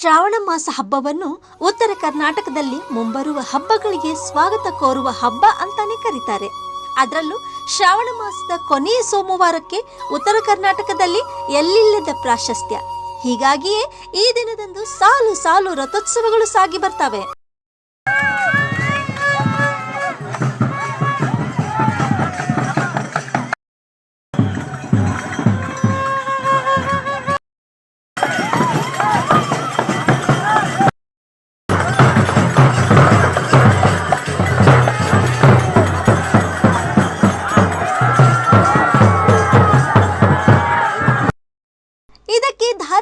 ಶ್ರಾವಣ ಮಾಸ ಹಬ್ಬವನ್ನು ಉತ್ತರ ಕರ್ನಾಟಕದಲ್ಲಿ ಮುಂಬರುವ ಹಬ್ಬಗಳಿಗೆ ಸ್ವಾಗತ ಕೋರುವ ಹಬ್ಬ ಅಂತಾನೆ ಕರೀತಾರೆ. ಅದರಲ್ಲೂ ಶ್ರಾವಣ ಮಾಸದ ಕೊನೆಯ ಸೋಮವಾರಕ್ಕೆ ಉತ್ತರ ಕರ್ನಾಟಕದಲ್ಲಿ ಎಲ್ಲಿಲ್ಲದ ಪ್ರಾಶಸ್ತ್ಯ. ಹೀಗಾಗಿಯೇ ಈ ದಿನದಂದು ಸಾಲು ಸಾಲು ರಥೋತ್ಸವಗಳು ಸಾಗಿ ಬರ್ತವೆ.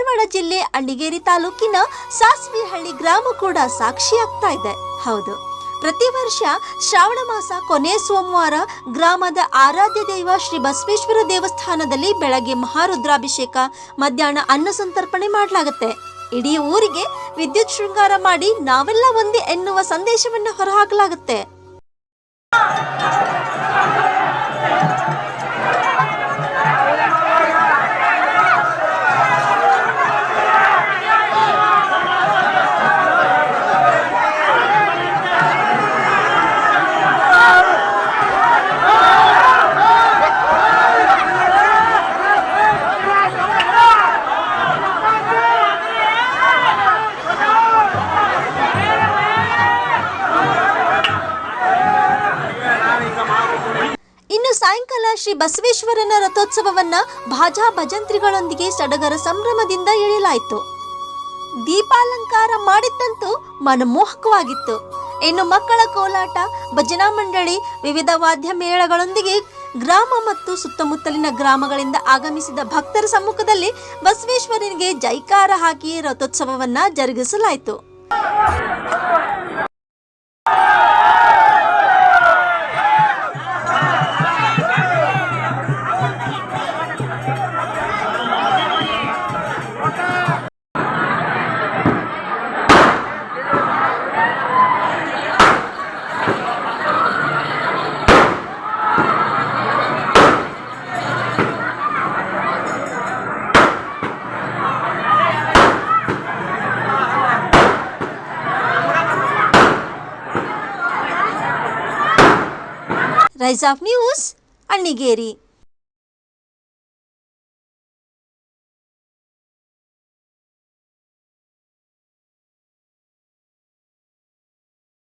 ಧಾರವಾಡ ಜಿಲ್ಲೆ ಅಳ್ಳಿಗೇರಿ ತಾಲೂಕಿನ ಸಾಸ್ವಿಹಳ್ಳಿ ಗ್ರಾಮ ಕೂಡ ಸಾಕ್ಷಿಯಾಗ್ತಾ ಇದೆ. ಹೌದು. ಪ್ರತಿ ವರ್ಷ ಶ್ರಾವಣ ಮಾಸ ಕೊನೆ ಸೋಮವಾರ ಗ್ರಾಮದ ಆರಾಧ್ಯ ದೈವ ಶ್ರೀ ಬಸವೇಶ್ವರ ದೇವಸ್ಥಾನದಲ್ಲಿ ಬೆಳಗ್ಗೆ ಮಹಾರುದ್ರಾಭಿಷೇಕ, ಮಧ್ಯಾಹ್ನ ಅನ್ನ ಸಂತರ್ಪಣೆ ಮಾಡಲಾಗುತ್ತೆ. ಇಡೀ ಊರಿಗೆ ವಿದ್ಯುತ್ ಶೃಂಗಾರ ಮಾಡಿ ನಾವೆಲ್ಲ ಒಂದೇ ಎನ್ನುವ ಸಂದೇಶವನ್ನು ಹೊರಹಾಕಲಾಗುತ್ತೆ. ಶ್ರೀ ಬಸವೇಶ್ವರನ ರಥೋತ್ಸವವನ್ನ ಭಾಜಾ ಭಜಂತ್ರಿಗಳೊಂದಿಗೆ ಸಡಗರ ಸಂಭ್ರಮದಿಂದ ಎಳೆಯಲಾಯಿತು. ದೀಪಾಲಂಕಾರ ಮಾಡಿದ್ದಂತೂ ಮನಮೋಹಕವಾಗಿತ್ತು. ಇನ್ನು ಮಕ್ಕಳ ಕೋಲಾಟ, ಭಜನಾ ಮಂಡಳಿ, ವಿವಿಧ ವಾದ್ಯ ಮೇಳಗಳೊಂದಿಗೆ ಗ್ರಾಮ ಮತ್ತು ಸುತ್ತಮುತ್ತಲಿನ ಗ್ರಾಮಗಳಿಂದ ಆಗಮಿಸಿದ ಭಕ್ತರ ಸಮ್ಮುಖದಲ್ಲಿ ಬಸವೇಶ್ವರನಿಗೆ ಜೈಕಾರ ಹಾಕಿ ರಥೋತ್ಸವವನ್ನ ಜರುಗಿಸಲಾಯಿತು. Rise of news Annigeri.